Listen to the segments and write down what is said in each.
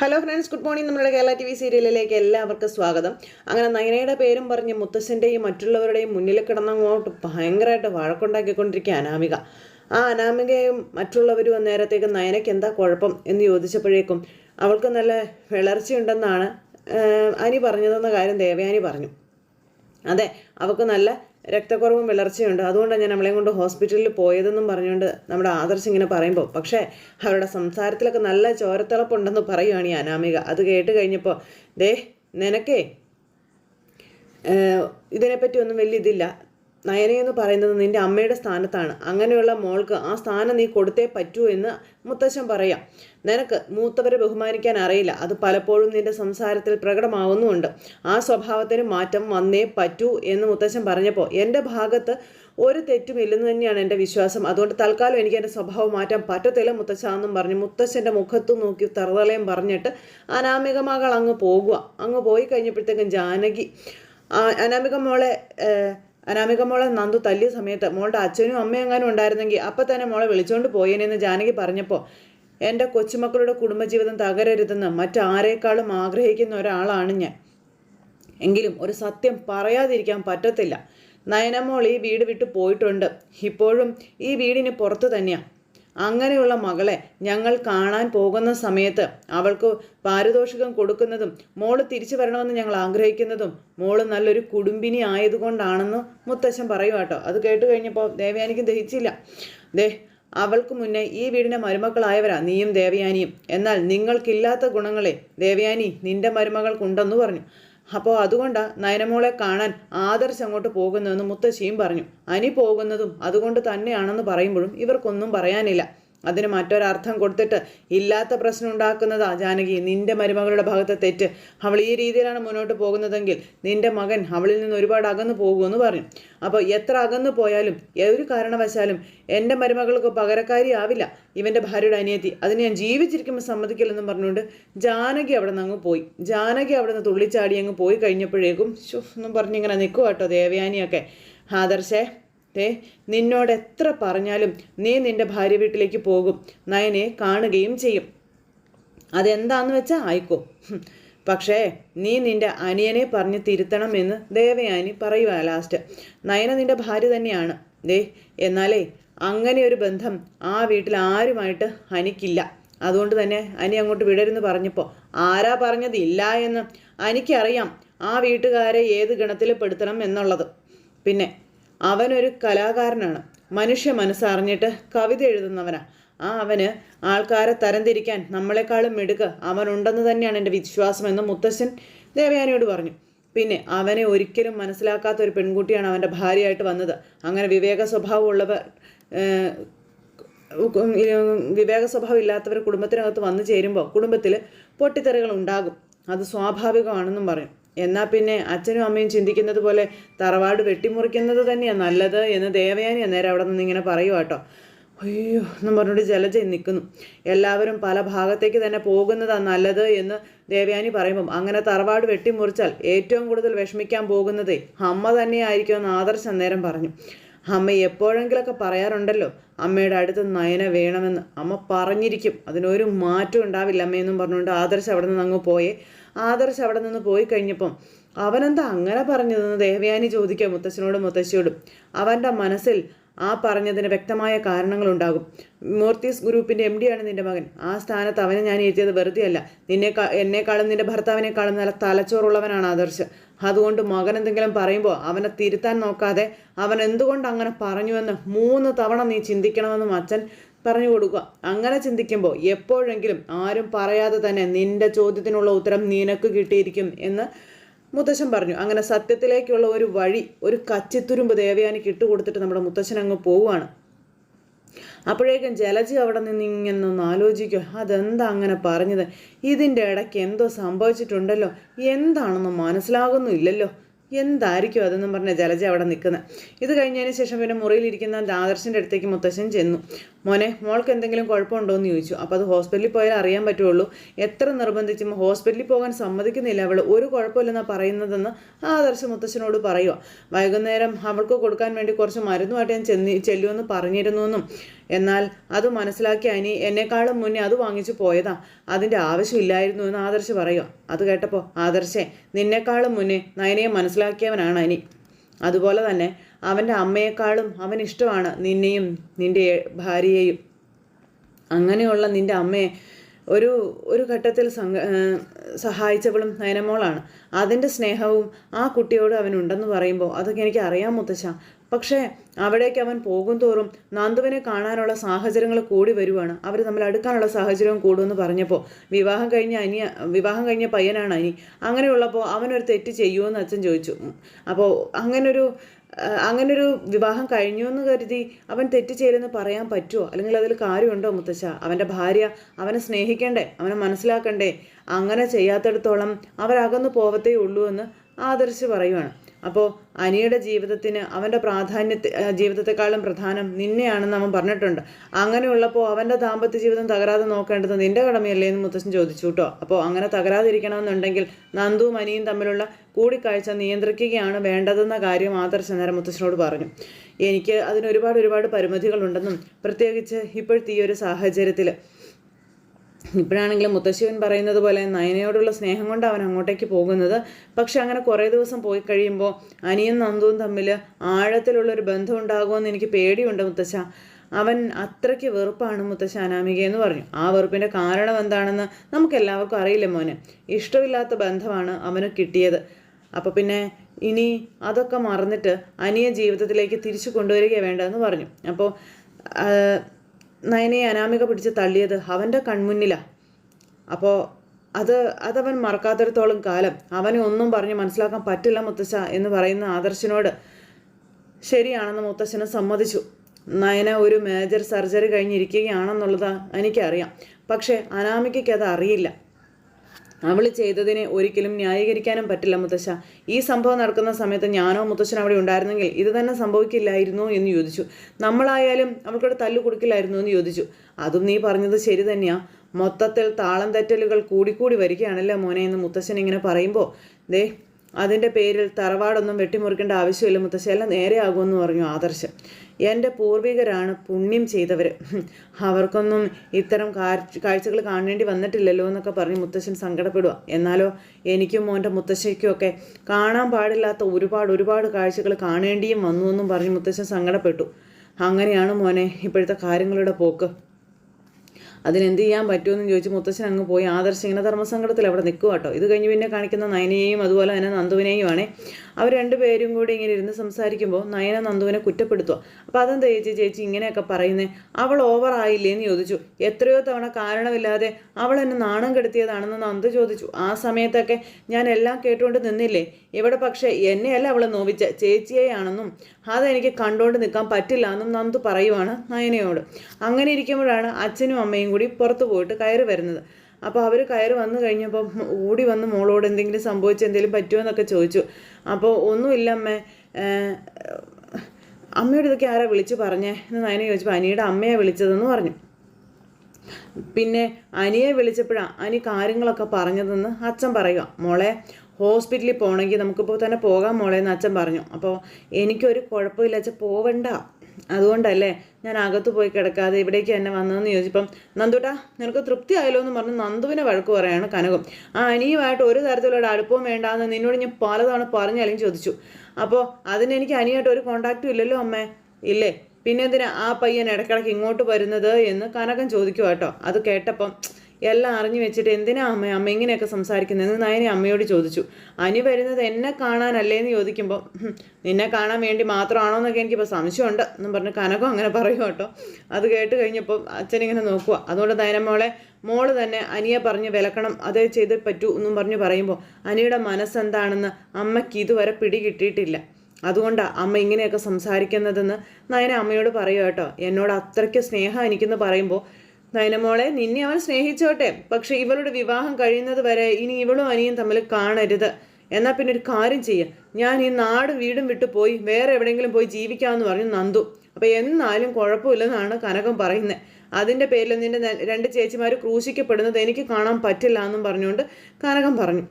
Hello friends good morning നമ്മുടെ Kerala T V സീരിയലിലേക്ക് എല്ലാവർക്കും സ്വാഗതം. അങ്ങനെ നയനയുടെ പേരും പറഞ്ഞ് മുത്തശ്ശന്റെയും മറ്റുള്ളവരുടെയും മുന്നിൽ കിടന്നങ്ങോട്ട് ഭയങ്കരമായിട്ട് വഴക്കുണ്ടാക്കിക്കൊണ്ടിരിക്കുക അനാമിക. ആ അനാമികയും മറ്റുള്ളവരും അന്നേരത്തേക്ക് നയനയ്ക്ക് എന്താ കുഴപ്പം എന്ന് ചോദിച്ചപ്പോഴേക്കും അവൾക്ക് നല്ല വിളർച്ചയുണ്ടെന്നാണ് അനി പറഞ്ഞതെന്ന കാര്യം ദേവയാനി പറഞ്ഞു. അതെ അവൾക്ക് നല്ല രക്തക്കുറവും വിളർച്ചയുണ്ട്. അതുകൊണ്ടാണ് ഞാൻ അവളെയും കൊണ്ട് ഹോസ്പിറ്റലിൽ പോയതെന്നും പറഞ്ഞുകൊണ്ട് നമ്മുടെ ആദർശ് ഇങ്ങനെ പറയുമ്പോൾ പക്ഷേ അവരുടെ സംസാരത്തിലൊക്കെ നല്ല ചോരത്തിളപ്പുണ്ടെന്ന് പറയുകയാണ് ഈ അനാമിക. അത് കേട്ട് കഴിഞ്ഞപ്പോൾ ദേ നിനക്കേ ഇതിനെപ്പറ്റി ഒന്നും വലിയ ഇതില്ല. നയന എന്ന് പറയുന്നത് നിന്റെ അമ്മയുടെ സ്ഥാനത്താണ്. അങ്ങനെയുള്ള മോൾക്ക് ആ സ്ഥാനം നീ കൊടുത്തേ പറ്റൂ എന്ന് മുത്തശ്ശൻ പറയാം. നിനക്ക് മൂത്തവരെ ബഹുമാനിക്കാൻ അറിയില്ല. അത് പലപ്പോഴും നിന്റെ സംസാരത്തിൽ പ്രകടമാവുന്നുമുണ്ട്. ആ സ്വഭാവത്തിന് മാറ്റം വന്നേ പറ്റൂ എന്ന് മുത്തശ്ശൻ പറഞ്ഞപ്പോൾ എന്റെ ഭാഗത്ത് ഒരു തെറ്റുമില്ലെന്ന് തന്നെയാണ് എന്റെ വിശ്വാസം. അതുകൊണ്ട് തൽക്കാലം എനിക്ക് എന്റെ സ്വഭാവം മാറ്റാൻ പറ്റത്തില്ല മുത്തശ്ശാന്നും പറഞ്ഞ്. മുത്തശ്ശന്റെ മുഖത്തു നോക്കി തറുതലയും പറഞ്ഞിട്ട് അനാമികമാകൾ അങ്ങ് പോകുക അങ്ങ് പോയി കഴിഞ്ഞപ്പോഴത്തേക്കും ജാനകി അനാമിക മോളെ അനാമിക മോളെ നന്ദു തല്ലിയ സമയത്ത് മോളുടെ അച്ഛനും അമ്മയും എങ്ങാനും ഉണ്ടായിരുന്നെങ്കിൽ അപ്പം തന്നെ മോളെ വിളിച്ചുകൊണ്ട് പോയേനെന്ന് ജാനകി പറഞ്ഞപ്പോൾ എന്റെ കൊച്ചുമക്കളുടെ കുടുംബജീവിതം തകരരുതെന്ന് മറ്റാരേക്കാളും ആഗ്രഹിക്കുന്ന ഒരാളാണ് ഞാൻ. എങ്കിലും ഒരു സത്യം പറയാതിരിക്കാൻ പറ്റത്തില്ല. നയനമോൾ ഈ വീട് വിട്ടു പോയിട്ടുണ്ട്. ഇപ്പോഴും ഈ വീടിന് പുറത്ത് തന്നെയാണ് അങ്ങനെയുള്ള മകളെ ഞങ്ങൾ കാണാൻ പോകുന്ന സമയത്ത് അവൾക്ക് പാരിതോഷികം കൊടുക്കുന്നതും മോൾ തിരിച്ചു വരണമെന്ന് ഞങ്ങൾ ആഗ്രഹിക്കുന്നതും മോൾ നല്ലൊരു കുടുംബിനി ആയതുകൊണ്ടാണെന്ന് മുത്തശ്ശൻ പറയും കേട്ടോ. അത് കേട്ട് കഴിഞ്ഞപ്പോൾ ദേവയാനിക്കും ദഹിച്ചില്ല. ദേ അവൾക്ക് മുന്നേ ഈ വീടിന്റെ മരുമക്കളായവരാ നീയും ദേവയാനിയും. എന്നാൽ നിങ്ങൾക്കില്ലാത്ത ഗുണങ്ങളെ ദേവയാനി നിന്റെ മരുമകൾക്കുണ്ടെന്ന് പറഞ്ഞു. അപ്പോൾ അതുകൊണ്ടാ നയനമോളെ കാണാൻ ആദർശ് അങ്ങോട്ട് പോകുന്നതെന്ന് മുത്തശ്ശിയും പറഞ്ഞു. അനി പോകുന്നതും അതുകൊണ്ട് തന്നെയാണെന്ന് പറയുമ്പോഴും ഇവർക്കൊന്നും പറയാനില്ല. അതിന് മറ്റൊരർത്ഥം കൊടുത്തിട്ട് ഇല്ലാത്ത പ്രശ്നം ഉണ്ടാക്കുന്നതാ ജാനകി. നിന്റെ മരുമകളുടെ ഭാഗത്തെ തെറ്റ്. അവൾ ഈ രീതിയിലാണ് മുന്നോട്ട് പോകുന്നതെങ്കിൽ നിന്റെ മകൻ അവളിൽ നിന്ന് ഒരുപാട് അകന്നു പോകുമെന്ന് പറഞ്ഞു അപ്പോൾ എത്ര അകന്നു പോയാലും ഒരു കാരണവശാലും എന്റെ മരുമകൾക്ക് പകരക്കാരി ആവില്ല. ഇവന്റെ ഭാര്യയുടെ അനിയത്തി. അതിന് ഞാൻ ജീവിച്ചിരിക്കുമ്പോൾ സമ്മതിക്കില്ലെന്നും പറഞ്ഞുകൊണ്ട് ജാനകി അവിടെ നിന്ന് അങ്ങ് പോയി. ജാനകി അവിടെ നിന്ന് തുള്ളിച്ചാടി അങ്ങ് പോയി കഴിഞ്ഞപ്പോഴേക്കും ശോ എന്നും പറഞ്ഞിങ്ങനെ നിൽക്കുക കേട്ടോ ദേവയാനിയൊക്കെ. ആദർശേ ദേ നിന്നോട് എത്ര പറഞ്ഞാലും നീ നിന്റെ ഭാര്യ വീട്ടിലേക്ക് പോകും. നയനെ കാണുകയും ചെയ്യും. അതെന്താന്ന് വെച്ചാൽ ആയിക്കോ. പക്ഷേ നീ നിന്റെ അനിയനെ പറഞ്ഞ് തിരുത്തണമെന്ന് ദേവയാനി പറയുക ലാസ്റ്റ് നയന നിന്റെ ഭാര്യ തന്നെയാണ്. ദേ എന്നാലേ അങ്ങനെ ഒരു ബന്ധം ആ വീട്ടിൽ ആരുമായിട്ട് അനിക്കില്ല. അതുകൊണ്ട് തന്നെ അനി അങ്ങോട്ട് വിടരുന്ന് പറഞ്ഞപ്പോൾ ആരാ പറഞ്ഞത്? ഇല്ല എന്ന്. അനിക്കറിയാം ആ വീട്ടുകാരെ ഏത് ഗണത്തിൽ പെടുത്തണം എന്നുള്ളത്. പിന്നെ അവനൊരു കലാകാരനാണ്. മനുഷ്യ മനസ്സറിഞ്ഞിട്ട് കവിത എഴുതുന്നവനാ. ആ അവന് ആൾക്കാരെ തരംതിരിക്കാൻ നമ്മളെക്കാളും മിടുക്ക് അവനുണ്ടെന്ന് തന്നെയാണ് എന്റെ വിശ്വാസമെന്ന് മുത്തശ്ശൻ ദേവയാനിയോട് പറഞ്ഞു. പിന്നെ അവനെ ഒരിക്കലും മനസ്സിലാക്കാത്ത ഒരു പെൺകുട്ടിയാണ് അവന്റെ ഭാര്യയായിട്ട് വന്നത്. അങ്ങനെ വിവേക സ്വഭാവമുള്ളവർ വിവേക സ്വഭാവം ഇല്ലാത്തവർ കുടുംബത്തിനകത്ത് വന്നു ചേരുമ്പോൾ കുടുംബത്തിൽ പൊട്ടിത്തെറികൾ ഉണ്ടാകും. അത് സ്വാഭാവികമാണെന്നും പറയും. എന്നാൽ പിന്നെ അച്ഛനും അമ്മയും ചിന്തിക്കുന്നത് പോലെ തറവാട് വെട്ടിമുറിക്കുന്നത് തന്നെയാണ് നല്ലത് എന്ന് ദേവയാനി അന്നേരം അവിടെ നിന്ന് ഇങ്ങനെ പറയുക കേട്ടോ. അയ്യോ എന്നും പറഞ്ഞുകൊണ്ട് ജലജ നിൽക്കുന്നു എല്ലാവരും പല ഭാഗത്തേക്ക് തന്നെ പോകുന്നതാണ് നല്ലത് എന്ന് ദേവയാനി പറയുമ്പം അങ്ങനെ തറവാട് വെട്ടിമുറിച്ചാൽ ഏറ്റവും കൂടുതൽ വിഷമിക്കാൻ പോകുന്നതേ അമ്മ തന്നെയായിരിക്കുമെന്ന് ആദർശ് അന്നേരം പറഞ്ഞു. അമ്മ എപ്പോഴെങ്കിലൊക്കെ പറയാറുണ്ടല്ലോ അമ്മയുടെ അടുത്ത് നയന വേണമെന്ന്. അമ്മ പറഞ്ഞിരിക്കും അതിനൊരു മാറ്റം ഉണ്ടാവില്ല അമ്മയെന്നും പറഞ്ഞുകൊണ്ട് ആദർശ് അവിടെ നിന്ന് അങ്ങ് പോയേ. ആദർശ് അവിടെ നിന്ന് പോയി കഴിഞ്ഞപ്പം അവനെന്താ അങ്ങനെ പറഞ്ഞതെന്ന് ദേവയാനി ചോദിക്കുക മുത്തശ്ശനോടും മുത്തശ്ശിയോടും. അവന്റെ മനസ്സിൽ ആ പറഞ്ഞതിന് വ്യക്തമായ കാരണങ്ങളുണ്ടാകും. മൂർത്തീസ് ഗ്രൂപ്പിന്റെ എം ഡിയാണ് നിന്റെ മകൻ. ആ സ്ഥാനത്ത് അവനെ ഞാൻ എത്തിയത് വെറുതെയല്ല. നിന്നെ എന്നെക്കാളും നിന്റെ ഭർത്താവിനേക്കാളും നല്ല തലച്ചോറുള്ളവനാണ് ആദർശ്. അതുകൊണ്ട് മകൻ എന്തെങ്കിലും പറയുമ്പോൾ അവനെ തിരുത്താൻ നോക്കാതെ അവൻ എന്തുകൊണ്ട് അങ്ങനെ പറഞ്ഞുവെന്ന് മൂന്ന് തവണ നീ ചിന്തിക്കണമെന്നും അച്ഛൻ പറഞ്ഞു കൊടുക്കുക. അങ്ങനെ ചിന്തിക്കുമ്പോൾ എപ്പോഴെങ്കിലും ആരും പറയാതെ തന്നെ നിന്റെ ചോദ്യത്തിനുള്ള ഉത്തരം നിനക്ക് കിട്ടിയിരിക്കും എന്ന് മുത്തശ്ശൻ പറഞ്ഞു. അങ്ങനെ സത്യത്തിലേക്കുള്ള ഒരു വഴി ഒരു കച്ചിത്തുരുമ്പ് ദേവയാനിക്ക് ഇട്ടുകൊടുത്തിട്ട് നമ്മുടെ മുത്തശ്ശൻ അങ്ങ് പോവുകയാണ്. അപ്പോഴേക്കും ജലജി അവിടെ നിന്ന് ഇങ്ങനൊന്ന് ആലോചിക്കുക അതെന്താ അങ്ങനെ പറഞ്ഞത്? ഇതിന്റെ ഇടയ്ക്ക് എന്തോ സംഭവിച്ചിട്ടുണ്ടല്ലോ? എന്താണെന്ന് മനസ്സിലാകുന്നില്ലല്ലോ എന്തായിരിക്കും അതെന്നും പറഞ്ഞ ജലജ അവിടെ നിൽക്കുന്നത് ഇത് കഴിഞ്ഞതിന് ശേഷം പിന്നെ മുറിയിലിരിക്കുന്ന ആദർശിന്റെ അടുത്തേക്ക് മുത്തശ്ശൻ ചെന്നു. മോനെ മോൾക്ക് എന്തെങ്കിലും കുഴപ്പമുണ്ടോ എന്ന് ചോദിച്ചു. അപ്പോൾ അത് ഹോസ്പിറ്റലിൽ പോയാൽ അറിയാൻ പറ്റുള്ളൂ. എത്ര നിർബന്ധിച്ചും ഹോസ്പിറ്റലിൽ പോകാൻ സമ്മതിക്കുന്നില്ല അവൾ ഒരു കുഴപ്പമില്ലെന്നാണ് പറയുന്നതെന്ന് ആദർശ മുത്തശ്ശനോട് പറയുക വൈകുന്നേരം അവൾക്ക് കൊടുക്കാൻ വേണ്ടി കുറച്ച് മരുന്നുമായിട്ട് ഞാൻ ചെന്നി ചെല്ലുമെന്ന് പറഞ്ഞിരുന്നുവെന്നും എന്നാൽ അത് മനസ്സിലാക്കി അനി എന്നെക്കാളും മുന്നേ അത് വാങ്ങിച്ചു പോയതാ. അതിന്റെ ആവശ്യമില്ലായിരുന്നു എന്ന് ആദർശ് പറയുക. അത് കേട്ടപ്പോൾ ആദർശേ നിന്നെക്കാളും മുന്നേ നയനയെ മനസ്സിലാക്കിയവനാണ് അനി. അതുപോലെ തന്നെ അവന്റെ അമ്മയെക്കാളും അവൻ ഇഷ്ടമാണ് നിന്നെയും നിന്റെ ഭാര്യയെയും. അങ്ങനെയുള്ള നിന്റെ അമ്മയെ ഒരു ഒരു ഘട്ടത്തിൽ സംഘ സഹായിച്ചവളും നയനമോളാണ്. അതിന്റെ സ്നേഹവും ആ കുട്ടിയോട് അവനുണ്ടെന്ന് പറയുമ്പോൾ അതൊക്കെ എനിക്ക് അറിയാം മുത്തശ്ശ. പക്ഷേ അവിടേക്ക് അവൻ പോകും തോറും നന്ദുവിനെ കാണാനുള്ള സാഹചര്യങ്ങൾ കൂടി വരുവാണ്. അവർ തമ്മിൽ അടുക്കാനുള്ള സാഹചര്യവും കൂടുമെന്ന് പറഞ്ഞപ്പോൾ വിവാഹം കഴിഞ്ഞ അനി വിവാഹം കഴിഞ്ഞ പയ്യനാണ് അനി. അങ്ങനെയുള്ളപ്പോൾ അവനൊരു തെറ്റ് ചെയ്യുമെന്ന് അച്ഛൻ ചോദിച്ചു. അപ്പോൾ അങ്ങനൊരു അങ്ങനൊരു വിവാഹം കഴിഞ്ഞു എന്ന് കരുതി അവൻ തെറ്റ് ചെയ്യലെന്ന് പറയാൻ പറ്റുമോ അല്ലെങ്കിൽ അതിൽ കാര്യമുണ്ടോ മുത്തശ്ശ അവന്റെ ഭാര്യ അവനെ സ്നേഹിക്കണ്ടേ? അവനെ മനസ്സിലാക്കണ്ടേ? അങ്ങനെ ചെയ്യാത്തടത്തോളം അവരകന്നു പോവത്തേ ഉള്ളൂ എന്ന് ആദർശ് പറയുവാണ്. അപ്പോൾ അനിയുടെ ജീവിതത്തിന് അവന്റെ പ്രാധാന്യത്തെ ജീവിതത്തെക്കാളും പ്രധാനം നിന്നെയാണെന്ന് അവൻ പറഞ്ഞിട്ടുണ്ട്. അങ്ങനെയുള്ളപ്പോൾ അവന്റെ ദാമ്പത്യ ജീവിതം തകരാതെ നോക്കേണ്ടത് നിന്റെ കടമയല്ലേ എന്ന് മുത്തശ്ശൻ ചോദിച്ചു കേട്ടോ. അപ്പോൾ അങ്ങനെ തകരാതിരിക്കണമെന്നുണ്ടെങ്കിൽ നന്ദുവും അനിയും തമ്മിലുള്ള കൂടിക്കാഴ്ച നിയന്ത്രിക്കുകയാണ് വേണ്ടതെന്ന കാര്യം ആദർശ നേരം മുത്തശ്ശനോട് പറഞ്ഞു. എനിക്ക് അതിന് ഒരുപാട് ഒരുപാട് പരിമിതികളുണ്ടെന്നും പ്രത്യേകിച്ച് ഇപ്പോഴത്തെ ഈ ഒരു സാഹചര്യത്തിൽ ഇപ്പോഴാണെങ്കിലും മുത്തശ്ശിവൻ പറയുന്നത് പോലെ നയനയോടുള്ള സ്നേഹം കൊണ്ട് അവൻ അങ്ങോട്ടേക്ക് പോകുന്നത്. പക്ഷെ അങ്ങനെ കുറേ ദിവസം പോയി കഴിയുമ്പോൾ അനിയും നന്ദുവും തമ്മിൽ ആഴത്തിലുള്ളൊരു ബന്ധം ഉണ്ടാകുമെന്ന് എനിക്ക് പേടിയുണ്ട് മുത്തശ്ശ. അവൻ അത്രയ്ക്ക് വെറുപ്പാണ് മുത്തശ്ശ അനാമിക എന്ന് പറഞ്ഞു. ആ വെറുപ്പിന്റെ കാരണം എന്താണെന്ന് നമുക്ക് എല്ലാവർക്കും അറിയില്ല മോനെ? ഇഷ്ടമില്ലാത്ത ബന്ധമാണ് അവന് കിട്ടിയത്. അപ്പോൾ പിന്നെ ഇനി അതൊക്കെ മറന്നിട്ട് അനിയ ജീവിതത്തിലേക്ക് തിരിച്ചു കൊണ്ടുവരിക വേണ്ടതെന്ന് പറഞ്ഞു. അപ്പോൾ നയനെ അനാമിക പിടിച്ച് തള്ളിയത് അവന്റെ കൺമുന്നിലാണ് അപ്പോൾ അത് അതവൻ മറക്കാത്തിടത്തോളം കാലം അവനെ ഒന്നും പറഞ്ഞ് മനസ്സിലാക്കാൻ പറ്റില്ല മുത്തശ്ശ എന്ന് പറയുന്ന ആദർശനോട്. ശരിയാണെന്ന് മുത്തശ്ശന് സമ്മതിച്ചു. നയന ഒരു മേജർ സർജറി കഴിഞ്ഞിരിക്കുകയാണെന്നുള്ളത് എനിക്കറിയാം. പക്ഷേ അനാമികയ്ക്ക് അത് അറിയില്ല. അവൾ ചെയ്തതിനെ ഒരിക്കലും ന്യായീകരിക്കാനും പറ്റില്ല മുത്തശ്ശ. ഈ സംഭവം നടക്കുന്ന സമയത്ത് ഞാനോ മുത്തശ്ശൻ അവിടെ ഉണ്ടായിരുന്നെങ്കിൽ ഇത് തന്നെ സംഭവിക്കില്ലായിരുന്നു എന്ന് ചോദിച്ചു. നമ്മളായാലും അവൾക്കോട് തല്ലു കൊടുക്കില്ലായിരുന്നു എന്ന് ചോദിച്ചു. അതും നീ പറഞ്ഞത് ശരി തന്നെയാ. മൊത്തത്തിൽ താളം തെറ്റലുകൾ കൂടിക്കൂടി വരികയാണല്ലേ മോനെ എന്ന് മുത്തശ്ശൻ ഇങ്ങനെ പറയുമ്പോൾ ദേ അതിന്റെ പേരിൽ തറവാടൊന്നും വെട്ടിമുറിക്കേണ്ട ആവശ്യമില്ല മുത്തശ്ശ. എല്ലാം നേരെയാകുമെന്ന് പറഞ്ഞു ആദർശം. എന്റെ പൂർവികരാണ് പുണ്യം ചെയ്തവർ അവർക്കൊന്നും ഇത്തരം കാഴ്ചകൾ കാണേണ്ടി വന്നിട്ടില്ലല്ലോ എന്നൊക്കെ പറഞ്ഞ് മുത്തശ്ശൻ സങ്കടപ്പെടുക എന്നാലോ എനിക്കും മോന്റെ മുത്തശ്ശിക്കും ഒക്കെ കാണാൻ പാടില്ലാത്ത ഒരുപാട് ഒരുപാട് കാഴ്ചകൾ കാണേണ്ടിയും വന്നു എന്നും പറഞ്ഞ് മുത്തശ്ശൻ സങ്കടപ്പെട്ടു. അങ്ങനെയാണ് മോനെ ഇപ്പോഴത്തെ കാര്യങ്ങളുടെ പോക്ക്. അതിനെന്ത് ചെയ്യാൻ പറ്റുമെന്ന് ചോദിച്ച് മുത്തശ്ശൻ അങ്ങ് പോയി. ആദർശ് ഇങ്ങനെ ധർമ്മസങ്കടത്തിൽ അവിടെ നിൽക്കുക കേട്ടോ ഇത് കഴിഞ്ഞ് പിന്നെ കാണിക്കുന്ന നയനയെയും അതുപോലെ തന്നെ നന്ദുവിനെയുമാണ്. അവർ രണ്ടുപേരും കൂടി ഇങ്ങനെ ഇരുന്ന് സംസാരിക്കുമ്പോൾ നയന നന്ദുവിനെ കുറ്റപ്പെടുത്തുക അപ്പോൾ അതെന്താ ചേച്ചി? ചേച്ചി ഇങ്ങനെയൊക്കെ പറയുന്നത് അവൾ ഓവർ ആയില്ലേ എന്ന് ചോദിച്ചു. എത്രയോ തവണ കാരണമില്ലാതെ അവൾ എന്നെ നാണം കെടുത്തിയതാണെന്ന് നന്ദു ചോദിച്ചു. ആ സമയത്തൊക്കെ ഞാൻ എല്ലാം കേട്ടുകൊണ്ട് നിന്നില്ലേ? ഇവിടെ പക്ഷേ എന്നെയല്ല അവൾ നോവിച്ച. ചേച്ചിയെയാണെന്നും അതെനിക്ക് കണ്ടുകൊണ്ട് നിൽക്കാൻ പറ്റില്ല എന്നും നന്ദു പറയുവാണ് നയനയോട്. അങ്ങനെ ഇരിക്കുമ്പോഴാണ് അച്ഛനും അമ്മയും കൂടി പുറത്തു പോയിട്ട് കയറി വരുന്നത്. അപ്പോൾ അവർ കയറി വന്നു കഴിഞ്ഞപ്പോൾ ഓടി വന്ന് മോളോട് എന്തെങ്കിലും സംഭവിച്ചെന്തെങ്കിലും പറ്റുമോ എന്നൊക്കെ ചോദിച്ചു. അപ്പോൾ ഒന്നുമില്ല അമ്മ അമ്മയോട് ഇതൊക്കെ ആരാ വിളിച്ചു പറഞ്ഞേ? എന്ന് നയനെ ചോദിച്ചപ്പോൾ അനിയുടെ അമ്മയെ വിളിച്ചതെന്ന് പറഞ്ഞു. പിന്നെ അനിയെ വിളിച്ചപ്പോഴാണ് അനി കാര്യങ്ങളൊക്കെ പറഞ്ഞതെന്ന് അച്ഛൻ പറയുക മോളെ ഹോസ്പിറ്റലിൽ പോകണമെങ്കിൽ നമുക്കിപ്പോൾ തന്നെ പോകാം മോളെ എന്ന് അച്ഛൻ പറഞ്ഞു. അപ്പോൾ എനിക്കൊരു കുഴപ്പമില്ല അച്ഛൻ പോവണ്ട. അതുകൊണ്ടല്ലേ ഞാൻ അകത്ത് പോയി കിടക്കാതെ ഇവിടേക്ക് തന്നെ വന്നതെന്ന് ചോദിച്ചപ്പം നന്ദുട്ടാ നിനക്ക് തൃപ്തി ആയല്ലോ എന്ന് പറഞ്ഞ് നന്ദുവിനെ വഴക്ക് പറയാണ് കനകം. ആ അനിയുമായിട്ട് ഒരു തരത്തിലുള്ള അടുപ്പവും വേണ്ടാന്ന് നിന്നോട് ഞാൻ പലതവണ പറഞ്ഞാലും ചോദിച്ചു. അപ്പോൾ അതിന് എനിക്ക് അനിയായിട്ട് ഒരു കോണ്ടാക്റ്റും ഇല്ലല്ലോ അമ്മേ. ഇല്ലേ പിന്നെന്തിനാ ആ പയ്യൻ ഇടയ്ക്കിടയ്ക്ക് ഇങ്ങോട്ട് വരുന്നത്? എന്ന് കനകം ചോദിക്കുവാട്ടോ അത് കേട്ടപ്പം എല്ലാം അറിഞ്ഞു വെച്ചിട്ട് എന്തിനാ അമ്മ അമ്മ ഇങ്ങനെയൊക്കെ സംസാരിക്കുന്നത് എന്ന് നയനെ അമ്മയോട് ചോദിച്ചു. അനി വരുന്നത് എന്നെ കാണാനല്ലേ എന്ന് ചോദിക്കുമ്പോൾ നിന്നെ കാണാൻ വേണ്ടി മാത്രമാണോ എന്നൊക്കെ എനിക്കിപ്പോൾ സംശയമുണ്ട് എന്നും പറഞ്ഞ് കനകം അങ്ങനെ പറയും കേട്ടോ. അത് കേട്ട് കഴിഞ്ഞപ്പോൾ അച്ഛനിങ്ങനെ നോക്കുക അതുകൊണ്ട് നയനമ്മോളെ മോൾ തന്നെ അനിയെ പറഞ്ഞ് വിലക്കണം അതേ ചെയ്ത് പറ്റൂ എന്നും പറഞ്ഞ് പറയുമ്പോൾ അനിയുടെ മനസ്സെന്താണെന്ന് അമ്മയ്ക്ക് ഇതുവരെ പിടികിട്ടിയിട്ടില്ല. അതുകൊണ്ടാണ് അമ്മ ഇങ്ങനെയൊക്കെ സംസാരിക്കുന്നതെന്ന് നയന അമ്മയോട് പറയുക കേട്ടോ. എന്നോട് അത്രയ്ക്ക് സ്നേഹം എനിക്കെന്ന് പറയുമ്പോൾ നയനമോളെ നിന്നെ അവൻ സ്നേഹിച്ചോട്ടെ. പക്ഷെ ഇവളുടെ വിവാഹം കഴിയുന്നത് വരെ ഇനി ഇവളും അനിയും തമ്മിൽ കാണരുത്. എന്നാൽ പിന്നെ ഒരു കാര്യം ചെയ്യാം. ഞാൻ ഈ നാടും വീടും വിട്ടു പോയി വേറെ എവിടെയെങ്കിലും പോയി ജീവിക്കാമെന്ന് പറഞ്ഞു നന്ദു. അപ്പോൾ എന്നാലും കുഴപ്പമില്ലെന്നാണ് കനകം പറയുന്നത് അതിന്റെ പേരിൽ നിന്റെ രണ്ട് ചേച്ചിമാർ ക്രൂശിക്കപ്പെടുന്നത് എനിക്ക് കാണാൻ പറ്റില്ല എന്നും പറഞ്ഞുകൊണ്ട് കനകം പറഞ്ഞു.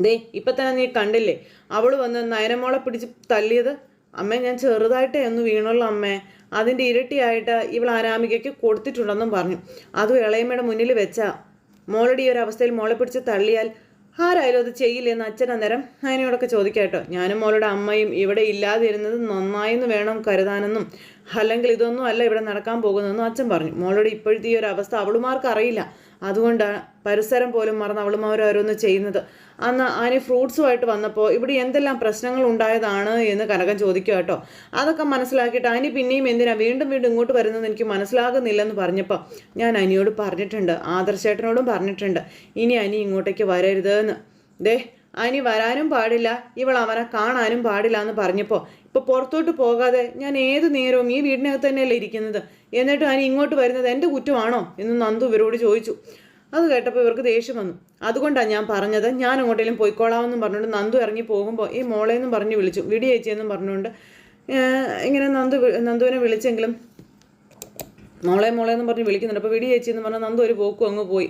ദേ ഇപ്പം തന്നെ നീ കണ്ടില്ലേ? അവൾ വന്ന് നയനമോളെ പിടിച്ച് തല്ലിയത്? അമ്മേ ഞാൻ ചെറുതായിട്ടേ ഒന്ന് വീണുള്ളൂ അമ്മേ. അതിന്റെ ഇരട്ടിയായിട്ട് ഇവൾ ആരാമികയ്ക്ക് കൊടുത്തിട്ടുണ്ടെന്നും പറഞ്ഞു. അതും ഇളയമ്മയുടെ മുന്നിൽ വെച്ച മോളുടെ ഈ ഒരു അവസ്ഥയിൽ മോളെ പിടിച്ച് തള്ളിയാൽ ആരായാലും അത് ചെയ്യില്ലെന്ന് അച്ഛൻ അന്നേരം അതിനോടൊക്കെ ചോദിക്കാട്ടോ ഞാനും മോളുടെ അമ്മയും ഇവിടെ ഇല്ലാതിരുന്നത് നന്നായെന്ന് വേണം കരുതാനെന്നും അല്ലെങ്കിൽ ഇതൊന്നും അല്ല ഇവിടെ നടക്കാൻ പോകുന്നതെന്നും അച്ഛൻ പറഞ്ഞു. മോളുടെ ഇപ്പോഴത്തെ ഈ ഒരു അവസ്ഥ അവളുമാർക്ക് അറിയില്ല. അതുകൊണ്ടാണ് പരിസരം പോലും മറന്ന് അവളും ഓരോന്ന് ചെയ്യുന്നത്. അന്ന് ആനി ഫ്രൂട്ട്സുമായിട്ട് വന്നപ്പോൾ ഇവിടെ എന്തെല്ലാം പ്രശ്നങ്ങൾ ഉണ്ടായതാണ് എന്ന് കനകൻ ചോദിക്കുക കേട്ടോ. അതൊക്കെ മനസ്സിലാക്കിയിട്ട് ആനി പിന്നെയും എന്തിനാ വീണ്ടും വീണ്ടും ഇങ്ങോട്ട് വരുന്നത് എനിക്ക് മനസ്സിലാകുന്നില്ലെന്ന് പറഞ്ഞപ്പോൾ ഞാൻ അനിയോട് പറഞ്ഞിട്ടുണ്ട്. ആദർശേട്ടനോടും പറഞ്ഞിട്ടുണ്ട്. ഇനി അനി ഇങ്ങോട്ടേക്ക് വരരുത് എന്ന് ദേ അനി വരാനും പാടില്ല. ഇവൾ അവനെ കാണാനും പാടില്ല എന്ന് പറഞ്ഞപ്പോൾ ഇപ്പോൾ പുറത്തോട്ട് പോകാതെ ഞാൻ ഏത് നേരവും ഈ വീടിനകത്ത് തന്നെയല്ലേ ഇരിക്കുന്നത്? എന്നിട്ട് അനി ഇങ്ങോട്ട് വരുന്നത് എന്റെ കുറ്റമാണോ? എന്ന് നന്ദു ഇവരോട് ചോദിച്ചു. അത് കേട്ടപ്പോൾ ഇവർക്ക് ദേഷ്യം വന്നു. അതുകൊണ്ടാണ് ഞാൻ പറഞ്ഞത്. ഞാൻ അങ്ങോട്ടേലും പോയിക്കോളാമെന്നും പറഞ്ഞുകൊണ്ട് നന്ദു ഇറങ്ങി പോകുമ്പോൾ ഈ മോളേന്നും പറഞ്ഞ് വിളിച്ചു. വിടി ചേച്ചിയെന്നും പറഞ്ഞുകൊണ്ട് ഇങ്ങനെ നന്ദു നന്ദുവിനെ വിളിച്ചെങ്കിലും മോളെ മോളെ എന്ന് പറഞ്ഞ് വിളിക്കുന്നുണ്ട്. അപ്പോൾ വിടി ചേച്ചി എന്ന് പറഞ്ഞാൽ നന്ദു ഒരു പോക്കും അങ്ങ് പോയി.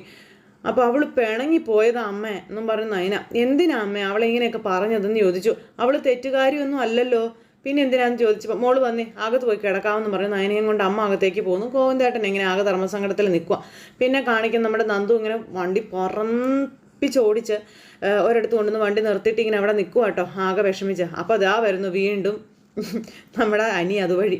അപ്പോൾ അവൾ പിണങ്ങി പോയതാ അമ്മ എന്നും പറഞ്ഞ നയന. എന്തിനാ അമ്മ അവളെ ഇങ്ങനെയൊക്കെ പറഞ്ഞതെന്ന് ചോദിച്ചു. അവൾ തെറ്റുകാരിയൊന്നും അല്ലല്ലോ. പിന്നെ എന്തിനാന്ന് ചോദിച്ചപ്പോൾ മോൾ വന്നേ അകത്ത് പോയി കിടക്കാമെന്ന് പറഞ്ഞു. നയനയും കൊണ്ട് അമ്മ അകത്തേക്ക് പോകുന്നു. ഗോവിന്ദേട്ടൻ ഇങ്ങനെ ആകെ ധർമ്മസങ്കടത്തിൽ നിൽക്കുക പിന്നെ കാണിക്കുന്ന നമ്മുടെ നന്ദു ഇങ്ങനെ വണ്ടി പറപ്പിച്ചോടിച്ച് ഒരിടത്ത് കൊണ്ടുവന്ന് വണ്ടി നിർത്തിയിട്ട് ഇങ്ങനെ അവിടെ നിൽക്കുക കേട്ടോ. ആകെ വിഷമിച്ച്. അപ്പോൾ അതാ വരുന്നു വീണ്ടും നമ്മുടെ അനി അതുവഴി.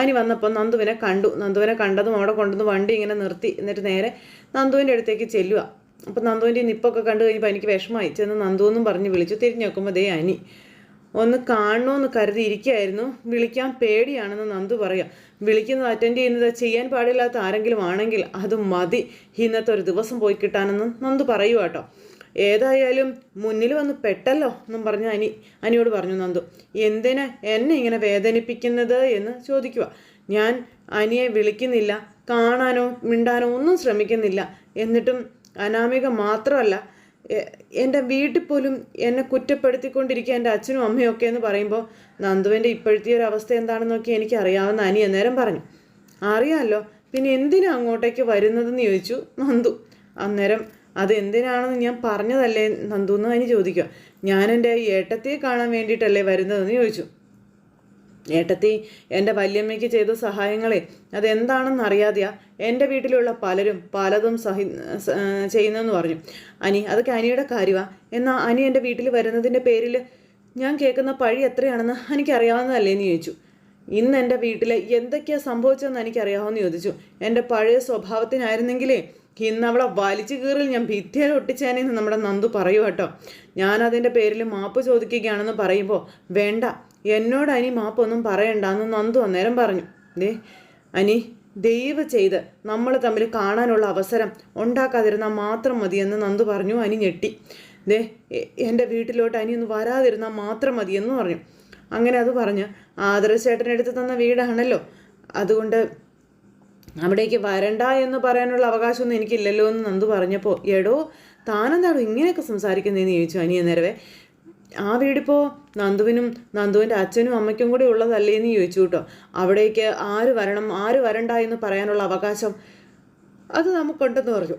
അനി വന്നപ്പോൾ നന്ദുവിനെ കണ്ടു. നന്ദുവിനെ കണ്ടതും അവിടെ കൊണ്ടുവന്ന് വണ്ടി ഇങ്ങനെ നിർത്തി. എന്നിട്ട് നേരെ നന്ദുവിന്റെ അടുത്തേക്ക് ചെല്ലുക അപ്പം നന്ദുവിന്റെ നിപ്പൊക്കെ കണ്ടു കഴിഞ്ഞപ്പോൾ എനിക്ക് വിഷമമായി. ചെന്ന് നന്ദു എന്നും പറഞ്ഞ് വിളിച്ചു. തിരിഞ്ഞു നോക്കുമ്പോൾ ദേ അനി. ഒന്ന് കാണണമെന്ന് കരുതി ഇരിക്കുകയായിരുന്നു വിളിക്കാൻ പേടിയാണെന്ന് നന്ദു പറയാം. വിളിക്കുന്നത് അറ്റൻഡ് ചെയ്യുന്നത് ചെയ്യാൻ പാടില്ലാത്ത ആരെങ്കിലും ആണെങ്കിൽ അത് മതി. ഇന്നത്തെ ഒരു ദിവസം പോയി കിട്ടാനെന്നും നന്ദു പറയുക കേട്ടോ ഏതായാലും മുന്നിൽ വന്ന് പെട്ടല്ലോ എന്നും പറഞ്ഞ് അനി അനിയോട് പറഞ്ഞു നന്ദു. എന്തിന് എന്നെ ഇങ്ങനെ വേദനിപ്പിക്കുന്നത് എന്ന് ചോദിക്കുക ഞാൻ അനിയെ വിളിക്കുന്നില്ല കാണാനോ മിണ്ടാനോ ഒന്നും ശ്രമിക്കുന്നില്ല. എന്നിട്ടും അനാമിക മാത്രമല്ല എന്റെ വീട്ടിൽ പോലും എന്നെ കുറ്റപ്പെടുത്തിക്കൊണ്ടിരിക്കുക എന്റെ അച്ഛനും അമ്മയും ഒക്കെ എന്ന് പറയുമ്പോൾ നന്ദുവിന്റെ ഇപ്പോഴത്തെ ഒരു അവസ്ഥ എന്താണെന്നൊക്കെ എനിക്ക് അറിയാവുന്ന അനി നേരം പറഞ്ഞു. അറിയാമല്ലോ പിന്നെ എന്തിനാ അങ്ങോട്ടേക്ക് വരുന്നതെന്ന് ചോദിച്ചു നന്ദു. അന്നേരം അത് എന്തിനാണെന്ന് ഞാൻ പറഞ്ഞതല്ലേ നന്ദു? എന്ന് അനി ചോദിക്കുക. ഞാൻ എന്റെ ഏട്ടത്തെ കാണാൻ വേണ്ടിയിട്ടല്ലേ വരുന്നതെന്ന് ചോദിച്ചു. ഏട്ടത്തി എന്റെ വല്യമ്മയ്ക്ക് ചെയ്ത സഹായങ്ങളെ അതെന്താണെന്ന് അറിയാതെയാ എന്റെ വീട്ടിലുള്ള പലരും പലതും സഹി ചെയ്യുന്നതെന്ന് പറഞ്ഞു. അനി അതൊക്കെ അനിയുടെ കാര്യമാണ് എന്നാൽ അനി എന്റെ വീട്ടിൽ വരുന്നതിന്റെ പേരിൽ ഞാൻ കേൾക്കുന്ന പഴി എത്രയാണെന്ന് എനിക്കറിയാവുന്നതല്ലേ എന്ന് ചോദിച്ചു. ഇന്ന് എന്റെ വീട്ടിൽ എന്തൊക്കെയാണ് സംഭവിച്ചതെന്ന് എനിക്കറിയാമെന്ന് ചോദിച്ചു. എന്റെ പഴയ സ്വഭാവത്തിനായിരുന്നെങ്കിലേ ഇന്ന് അവളെ വലിച്ചു കീറിൽ ഞാൻ ഭിത്തിയിൽ ഒട്ടിച്ചേനെന്ന് നമ്മുടെ നന്ദു പറയൂ കേട്ടോ. ഞാനതിന്റെ പേരിൽ മാപ്പ് ചോദിക്കുകയാണെന്ന് പറയുമ്പോൾ വേണ്ട എന്നോട് അനി മാപ്പൊന്നും പറയണ്ടെന്ന് നന്ദു അന്നേരം പറഞ്ഞു. ദേ അനി ദൈവ ചെയ്ത് നമ്മൾ തമ്മിൽ കാണാനുള്ള അവസരം ഉണ്ടാക്കാതിരുന്നാൽ മാത്രം മതിയെന്ന് നന്ദു പറഞ്ഞു. അനി ഞെട്ടി. ദേ എന്റെ വീട്ടിലോട്ട് അനി വരാതിരുന്നാൽ മാത്രം മതിയെന്ന് പറഞ്ഞു. അങ്ങനെ അത് പറഞ്ഞ് ആദർശേട്ടനെടുത്ത് തന്ന വീടാണല്ലോ. അതുകൊണ്ട് അവിടേക്ക് വരണ്ട എന്ന് പറയാനുള്ള അവകാശമൊന്നും എനിക്കില്ലല്ലോ എന്ന് നന്ദു പറഞ്ഞപ്പോൾ എടോ താനെന്താണോ ഇങ്ങനെയൊക്കെ സംസാരിക്കുന്നതെന്ന് ചോദിച്ചു അനിയ നേരവേ. ആ വീടിപ്പോൾ നന്ദുവിനും നന്ദുവിന്റെ അച്ഛനും അമ്മയ്ക്കും കൂടി ഉള്ളതല്ലേ എന്ന് ചോദിച്ചു കേട്ടോ. അവിടേക്ക് ആര് വരണം ആര് വരണ്ട എന്ന് പറയാനുള്ള അവകാശം അത് നമുക്കുണ്ടെന്ന് പറഞ്ഞു.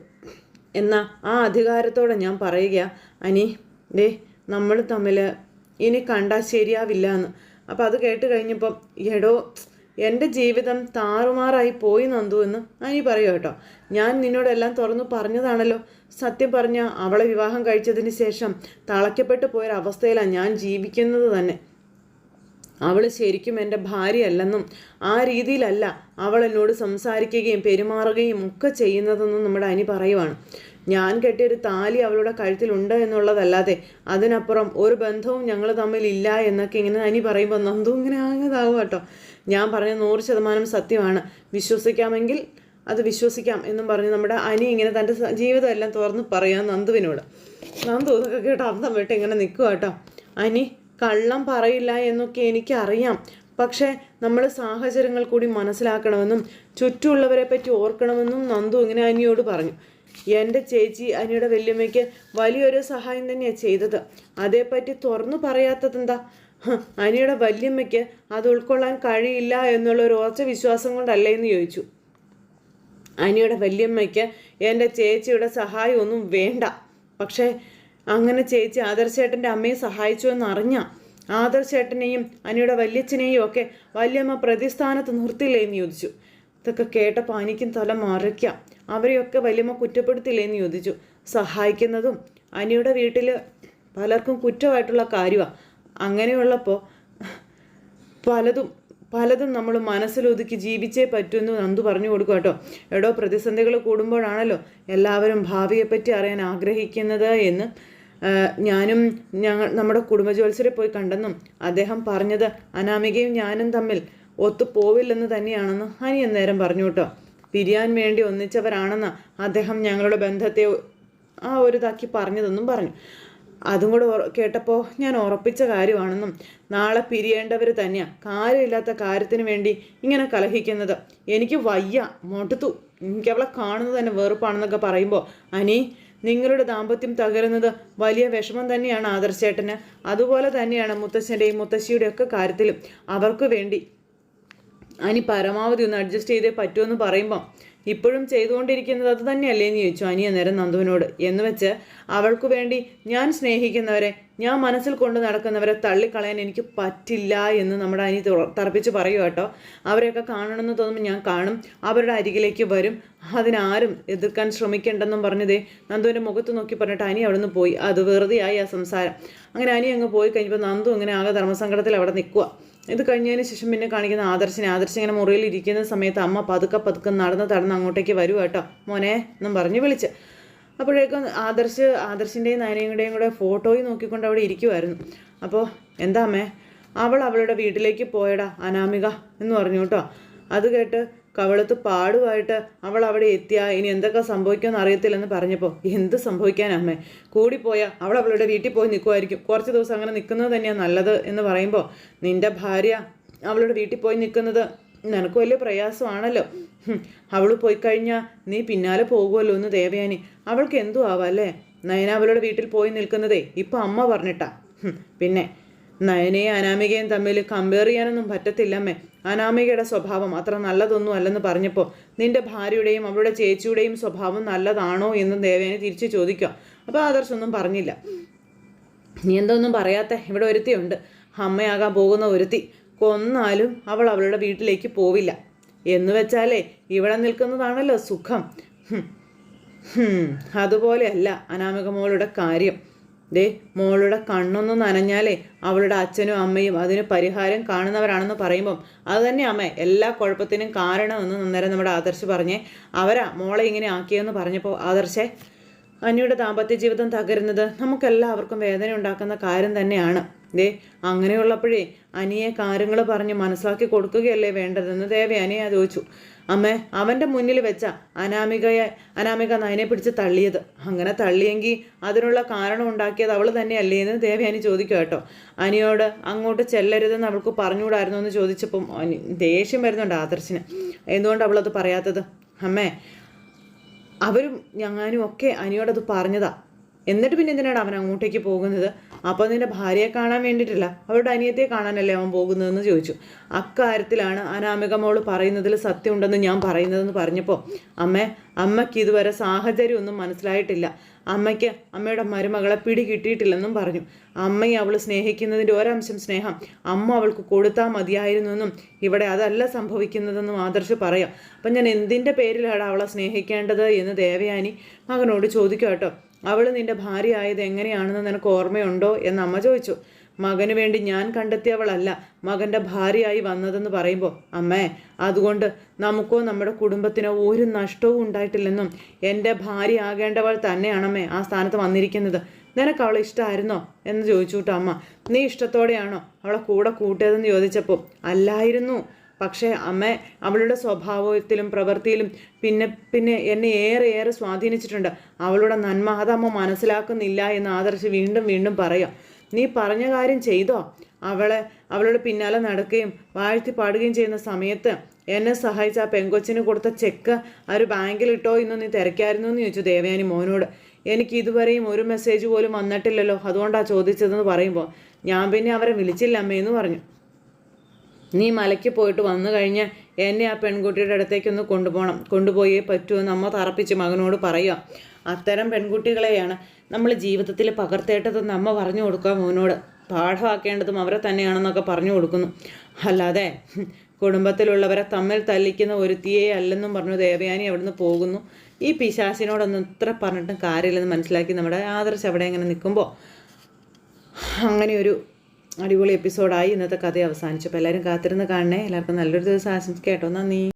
എന്നാൽ ആ അധികാരത്തോടെ ഞാൻ പറയുക അനി ദേ നമ്മൾ തമ്മിൽ ഇനി കണ്ടാൽ ശരിയാവില്ല എന്ന്. അപ്പോൾ അത് കേട്ട് കഴിഞ്ഞപ്പം എടോ എന്റെ ജീവിതം താറുമാറായി പോയി നന്ദു എന്ന് അനി പറയൂ കേട്ടോ. ഞാൻ നിന്നോടെല്ലാം തുറന്നു പറഞ്ഞതാണല്ലോ. സത്യം പറഞ്ഞ അവളെ വിവാഹം കഴിച്ചതിന് ശേഷം തളയ്ക്കപ്പെട്ടു പോയൊരവസ്ഥയിലാണ് ഞാൻ ജീവിക്കുന്നത് തന്നെ. അവൾ ശരിക്കും എന്റെ ഭാര്യയല്ലെന്നും ആ രീതിയിലല്ല അവൾ എന്നോട് സംസാരിക്കുകയും പെരുമാറുകയും ഒക്കെ ചെയ്യുന്നതെന്നും നമ്മുടെ അനി പറയുവാണ്. ഞാൻ കെട്ടിയൊരു താലി അവളുടെ കഴുത്തിലുണ്ട് എന്നുള്ളതല്ലാതെ അതിനപ്പുറം ഒരു ബന്ധവും ഞങ്ങൾ തമ്മിൽ ഇല്ല എന്നൊക്കെ ഇങ്ങനെ അനി പറയുമ്പോൾ നന്ദു ഇങ്ങനെ ആങ്ങതാവും കേട്ടോ. ഞാൻ പറഞ്ഞ നൂറ് ശതമാനം സത്യമാണ്. വിശ്വസിക്കാമെങ്കിൽ അത് വിശ്വസിക്കാം എന്നും പറഞ്ഞ് നമ്മുടെ അനി ഇങ്ങനെ തന്റെ ജീവിതം എല്ലാം തുറന്ന് പറയാം നന്ദുവിനോട്. നന്ദു ഇതൊക്കെ കേട്ടോ അർത്ഥം വിട്ട് ഇങ്ങനെ നിൽക്കുക കേട്ടോ. അനി കള്ളം പറയില്ല എന്നൊക്കെ എനിക്കറിയാം. പക്ഷേ നമ്മൾ സാഹചര്യങ്ങൾ കൂടി മനസ്സിലാക്കണമെന്നും ചുറ്റുമുള്ളവരെ പറ്റി ഓർക്കണമെന്നും നന്ദു ഇങ്ങനെ അനിയോട് പറഞ്ഞു. എന്റെ ചേച്ചി അനിയുടെ വല്യമ്മയ്ക്ക് വലിയൊരു സഹായം തന്നെയാണ് ചെയ്തത്. അതേപ്പറ്റി തുറന്നു പറയാത്തതെന്താ അനിയുടെ വല്യമ്മയ്ക്ക് അത് ഉൾക്കൊള്ളാൻ കഴിയില്ല എന്നുള്ള ഒരു ഉറച്ച വിശ്വാസം കൊണ്ടല്ലേ എന്ന് ചോദിച്ചു. അനിയുടെ വല്യമ്മയ്ക്ക് എന്റെ ചേച്ചിയുടെ സഹായമൊന്നും വേണ്ട. പക്ഷേ അങ്ങനെ ചേച്ചി ആദർശേട്ടന്റെ അമ്മയെ സഹായിച്ചു എന്നറിഞ്ഞ ആദർശേട്ടനെയും അനിയുടെ വല്യച്ഛനെയും ഒക്കെ വല്യമ്മ പ്രതിസ്ഥാനത്ത് നിർത്തില്ലേ എന്ന് ചോദിച്ചു. ഇതൊക്കെ കേട്ടപ്പോൾ അനിക്കും തല മറിക്കാം. അവരെയൊക്കെ വല്യമ്മ കുറ്റപ്പെടുത്തില്ലേ എന്ന് ചോദിച്ചു. സഹായിക്കുന്നതും അനിയുടെ വീട്ടിൽ പലർക്കും കുറ്റമായിട്ടുള്ള കാര്യമാണ് അങ്ങനെയുള്ളപ്പോൾ പലതും പലതും നമ്മൾ മനസ്സിലൊതുക്കി ജീവിച്ചേ പറ്റുമെന്ന് നന്ദു പറഞ്ഞു കൊടുക്കും കേട്ടോ. എടോ പ്രതിസന്ധികൾ കൂടുമ്പോഴാണല്ലോ എല്ലാവരും ഭാവിയെപ്പറ്റി അറിയാൻ ആഗ്രഹിക്കുന്നത് എന്ന്. ഞാനും ഞങ്ങൾ നമ്മുടെ കുടുംബജോത്സരെ പോയി കണ്ടെന്നും അദ്ദേഹം പറഞ്ഞത് അനാമികയും ഞാനും തമ്മിൽ ഒത്തു പോവില്ലെന്ന് തന്നെയാണെന്ന് ഹനി അന്നേരം പറഞ്ഞു കേട്ടോ. പിരിയാൻ വേണ്ടി ഒന്നിച്ചവരാണെന്ന് അദ്ദേഹം ഞങ്ങളുടെ ബന്ധത്തെ ആ ഒരു ഇതാക്കി പറഞ്ഞതെന്നും പറഞ്ഞു. അതും കൂടെ കേട്ടപ്പോൾ ഞാൻ ഉറപ്പിച്ച കാര്യമാണെന്നും നാളെ പിരിയേണ്ടവർ തന്നെയാണ് കാര്യമില്ലാത്ത കാര്യത്തിന് വേണ്ടി ഇങ്ങനെ കലഹിക്കുന്നത്. എനിക്ക് വയ്യ. മൊട്ടത്തു എനിക്ക് അവളെ കാണുന്നത് തന്നെ വെറുപ്പാണെന്നൊക്കെ പറയുമ്പോൾ അനി നിങ്ങളുടെ ദാമ്പത്യം തകരുന്നത് വലിയ വിഷമം തന്നെയാണ് ആദർശേട്ടന്. അതുപോലെ തന്നെയാണ് മുത്തശ്ശന്റെയും മുത്തശ്ശിയുടെയും ഒക്കെ കാര്യത്തിലും അവർക്ക് വേണ്ടി. അനി പരമാവധി ഒന്ന് അഡ്ജസ്റ്റ് ചെയ്തേ പറ്റുമെന്ന് പറയുമ്പോൾ ഇപ്പോഴും ചെയ്തുകൊണ്ടിരിക്കുന്നത് അത് തന്നെയല്ലേ എന്ന് ചോദിച്ചു അനിയ നേരം നന്ദുവിനോട്. എന്ന് വെച്ച് അവൾക്ക് വേണ്ടി ഞാൻ സ്നേഹിക്കുന്നവരെ ഞാൻ മനസ്സിൽ കൊണ്ട് നടക്കുന്നവരെ തള്ളിക്കളയാൻ എനിക്ക് പറ്റില്ല എന്ന് നമ്മുടെ അനി തറപ്പിച്ച് പറയൂ കേട്ടോ. അവരെയൊക്കെ കാണണമെന്ന് തോന്നുമ്പോൾ ഞാൻ കാണും. അവരുടെ അരികിലേക്ക് വരും. അതിനാരും എതിർക്കാൻ ശ്രമിക്കേണ്ടെന്നും പറഞ്ഞതേ നന്ദുവിന്റെ മുഖത്ത് നോക്കി പറഞ്ഞിട്ട് അനി അവിടെ പോയി. അത് വെറുതെയായി ആ സംസാരം. അങ്ങനെ അനി അങ്ങ് പോയി കഴിഞ്ഞപ്പോൾ നന്ദു അങ്ങനെ ആകെ ധർമ്മസങ്കടത്തിൽ അവിടെ നിൽക്കുക ഇത് കഴിഞ്ഞതിന് ശേഷം പിന്നെ കാണിക്കുന്ന ആദർശിനെ. ആദർശ് ഇങ്ങനെ മുറിയിൽ ഇരിക്കുന്ന സമയത്ത് അമ്മ പതുക്കെ പതുക്കെ നടന്ന് തടന്ന് അങ്ങോട്ടേക്ക് വരൂ കേട്ടോ. മോനെ എന്നും പറഞ്ഞ് വിളിച്ച്. അപ്പോഴേക്കും ആദർശ് ആദർശിന്റെയും നയനയുടെയും കൂടെ ഫോട്ടോയും നോക്കിക്കൊണ്ട് അവിടെ ഇരിക്കുമായിരുന്നു അപ്പോൾ എന്താ അമ്മേ? അവൾ അവളുടെ വീട്ടിലേക്ക് പോയടാ അനാമിക എന്ന് പറഞ്ഞു കേട്ടോ. അത് കേട്ട് കവളത്ത് പാടുമായിട്ട് അവൾ അവിടെ എത്തിയ ഇനി എന്തൊക്കെ സംഭവിക്കുമെന്ന് അറിയത്തില്ലെന്ന് പറഞ്ഞപ്പോൾ എന്ത് സംഭവിക്കാനമ്മേ കൂടിപ്പോയാൽ അവൾ അവളുടെ വീട്ടിൽ പോയി നിൽക്കുമായിരിക്കും കുറച്ച് ദിവസം അങ്ങനെ നിൽക്കുന്നത് തന്നെയാണ് നല്ലത് എന്ന് പറയുമ്പോൾ നിന്റെ ഭാര്യ അവളുടെ വീട്ടിൽ പോയി നിൽക്കുന്നത് നിനക്ക് വലിയ പ്രയാസമാണല്ലോ. അവൾ പോയി കഴിഞ്ഞാൽ നീ പിന്നാലെ പോകുമല്ലോ എന്ന് ദേവയാനി. അവൾക്ക് എന്തു ആവാം അല്ലേ? നയന അവളുടെ വീട്ടിൽ പോയി നിൽക്കുന്നതേ ഇപ്പം അമ്മ പറഞ്ഞിട്ടാ. പിന്നെ നയനയും അനാമികയും തമ്മിൽ കമ്പയർ ചെയ്യാനൊന്നും പറ്റത്തില്ലമ്മേ. അനാമികയുടെ സ്വഭാവം അത്ര നല്ലതൊന്നും അല്ലെന്ന് പറഞ്ഞപ്പോൾ നിന്റെ ഭാര്യയുടെയും അവളുടെ ചേച്ചിയുടെയും സ്വഭാവം നല്ലതാണോ എന്ന് ദേവേനെ തിരിച്ചു ചോദിക്കുക. അപ്പോൾ ആദർശൊന്നും പറഞ്ഞില്ല. നീ എന്തൊന്നും പറയാത്ത? ഇവിടെ ഒരുത്തിയുണ്ട്. അമ്മയാകാൻ പോകുന്ന ഒരുത്തി. കൊന്നാലും അവൾ അവളുടെ വീട്ടിലേക്ക് പോവില്ല. എന്ന് വെച്ചാലേ ഇവിടെ നിൽക്കുന്നതാണല്ലോ സുഖം. അതുപോലെയല്ല അനാമിക മോളുടെ കാര്യം. ദേ മോളുടെ കണ്ണൊന്നും നനഞ്ഞാലേ അവളുടെ അച്ഛനും അമ്മയും അതിന് പരിഹാരം കാണുന്നവരാണെന്ന് പറയുമ്പം അത് തന്നെ അമ്മ എല്ലാ കുഴപ്പത്തിനും കാരണമെന്ന് അന്നേരം നമ്മുടെ ആദർശ് പറഞ്ഞേ. അവരാ മോളെ ഇങ്ങനെ ആക്കിയെന്ന് പറഞ്ഞപ്പോൾ ആദർശേ അനിയുടെ ദാമ്പത്യ ജീവിതം തകരുന്നത് നമുക്കെല്ലാവർക്കും വേദന ഉണ്ടാക്കുന്ന കാര്യം തന്നെയാണ്. ദേ അങ്ങനെയുള്ളപ്പോഴേ അനിയെ കാര്യങ്ങൾ പറഞ്ഞ് മനസ്സിലാക്കി കൊടുക്കുകയല്ലേ വേണ്ടതെന്ന് ദേവയാനിയെ ചോദിച്ചു. അമ്മേ അവന്റെ മുന്നിൽ വെച്ച അനാമികയെ അനാമിക നയനെ പിടിച്ച് തള്ളിയത്. അങ്ങനെ തള്ളിയെങ്കിൽ അതിനുള്ള കാരണം ഉണ്ടാക്കിയത് അവൾ തന്നെയല്ലേ എന്ന് ദേവയാനി ചോദിക്കുക കേട്ടോ. അനിയോട് അങ്ങോട്ട് ചെല്ലരുതെന്ന് അവൾക്ക് പറഞ്ഞുകൂടായിരുന്നു? എന്ന് ചോദിച്ചപ്പം ദേഷ്യം വരുന്നുണ്ട് ആദർശിന്. എന്തുകൊണ്ട് അവളത് പറയാത്തത്? അമ്മേ അവരും ഞാനും ഒക്കെ അനിയോടത് പറഞ്ഞതാ. എന്നിട്ട് പിന്നെ എന്തിനാണ് അവൻ അങ്ങോട്ടേക്ക് പോകുന്നത്? അപ്പോൾ നിന്റെ ഭാര്യയെ കാണാൻ വേണ്ടിയിട്ടില്ല. അവരുടെ അനിയത്തെ കാണാനല്ലേ അവൻ പോകുന്നതെന്ന് ചോദിച്ചു. അക്കാര്യത്തിലാണ് അനാമിക മോൾ പറയുന്നതിൽ സത്യമുണ്ടെന്ന് ഞാൻ പറയുന്നതെന്ന് പറഞ്ഞപ്പോൾ അമ്മേ അമ്മയ്ക്ക് ഇതുവരെ സാഹചര്യം ഒന്നും മനസ്സിലായിട്ടില്ല. അമ്മയ്ക്ക് അമ്മയുടെ മരുമകളെ പിടി കിട്ടിയിട്ടില്ലെന്നും പറഞ്ഞു. അമ്മയെ അവൾ സ്നേഹിക്കുന്നതിന്റെ ഒരംശം സ്നേഹം അമ്മ അവൾക്ക് കൊടുത്താൽ മതിയായിരുന്നെന്നും ഇവിടെ അതല്ല സംഭവിക്കുന്നതെന്നും ആദർശ് പറയാം. അപ്പം ഞാൻ എന്തിന്റെ പേരിലാണ് അവളെ സ്നേഹിക്കേണ്ടത് എന്ന് ദേവയാനി മകനോട് ചോദിക്കും കേട്ടോ. അവൾ നിന്റെ ഭാര്യ ആയത് എങ്ങനെയാണെന്ന് നിനക്ക് ഓർമ്മയുണ്ടോ? എന്ന് അമ്മ ചോദിച്ചു. മകന് വേണ്ടി ഞാൻ കണ്ടെത്തിയവളല്ല മകന്റെ ഭാര്യയായി വന്നതെന്ന് പറയുമ്പോൾ അമ്മേ അതുകൊണ്ട് നമുക്കോ നമ്മുടെ കുടുംബത്തിനോ ഒരു നഷ്ടവും ഉണ്ടായിട്ടില്ലെന്നും എന്റെ ഭാര്യ ആകേണ്ടവൾ തന്നെയാണമ്മേ ആ സ്ഥാനത്ത് വന്നിരിക്കുന്നത്. നിനക്ക് അവളെ ഇഷ്ടമായിരുന്നോ എന്ന് ചോദിച്ചു കേട്ടോ അമ്മ. നീ ഇഷ്ടത്തോടെയാണോ അവളെ കൂടെ കൂട്ടിയതെന്ന് ചോദിച്ചപ്പോൾ അല്ലായിരുന്നു. പക്ഷേ അമ്മ അവളുടെ സ്വഭാവത്തിലും പ്രവൃത്തിയിലും പിന്നെ പിന്നെ എന്നെ ഏറെ ഏറെ സ്വാധീനിച്ചിട്ടുണ്ട്. അവളുടെ നന്മ അതമ്മ മനസ്സിലാക്കുന്നില്ല എന്ന് ആദർശ് വീണ്ടും വീണ്ടും പറയാം. നീ പറഞ്ഞ കാര്യം ചെയ്തോ? അവളെ അവളുടെ പിന്നാലെ നടക്കുകയും വാഴ്ത്തി പാടുകയും ചെയ്യുന്ന സമയത്ത് എന്നെ സഹായിച്ച ആ പെങ്കൊച്ചിന് കൊടുത്ത ചെക്ക് ആ ഒരു ബാങ്കിലിട്ടോ ഇന്ന് നീ തിരക്കായിരുന്നു എന്ന് ചോദിച്ചു ദേവയാനി മോനോട്. എനിക്ക് ഇതുവരെയും ഒരു മെസ്സേജ് പോലും വന്നിട്ടില്ലല്ലോ അതുകൊണ്ടാണ് ചോദിച്ചതെന്ന് പറയുമ്പോൾ ഞാൻ പിന്നെ അവരെ വിളിച്ചില്ല അമ്മയെന്ന് പറഞ്ഞു. നീ മലയ്ക്ക് പോയിട്ട് വന്നു കഴിഞ്ഞ് എന്നെ ആ പെൺകുട്ടിയുടെ അടുത്തേക്കൊന്ന് കൊണ്ടുപോകണം കൊണ്ടുപോയേ പറ്റുമെന്ന് അമ്മ തറപ്പിച്ച് മകനോട് പറയുക അത്തരം പെൺകുട്ടികളെയാണ് നമ്മൾ ജീവിതത്തിൽ പകർത്തേണ്ടതെന്ന് അമ്മ പറഞ്ഞു കൊടുക്കുക മോനോട്. പാഠമാക്കേണ്ടതും അവരെ തന്നെയാണെന്നൊക്കെ പറഞ്ഞു കൊടുക്കുന്നു. അല്ലാതെ കുടുംബത്തിലുള്ളവരെ തമ്മിൽ തല്ലിക്കുന്ന ഒരുത്തിയെ അല്ലെന്നും പറഞ്ഞു ദേവയാനി അവിടുന്ന് പോകുന്നു. ഈ പിശാസിനോടൊന്നും ഇത്ര പറഞ്ഞിട്ടും കാര്യമില്ലെന്ന് മനസ്സിലാക്കി നമ്മുടെ ആദർശ് അവിടെ ഇങ്ങനെ നിൽക്കുമ്പോൾ അങ്ങനെ ഒരു അടിപൊളി എപ്പിസോഡായി ഇന്നത്തെ കഥ അവസാനിച്ചപ്പോൾ എല്ലാവരും കാത്തിരുന്ന് കാണണേ. എല്ലാവർക്കും നല്ലൊരു ദിവസം ആശംസിക്കാം കേട്ടോ നന്ദി.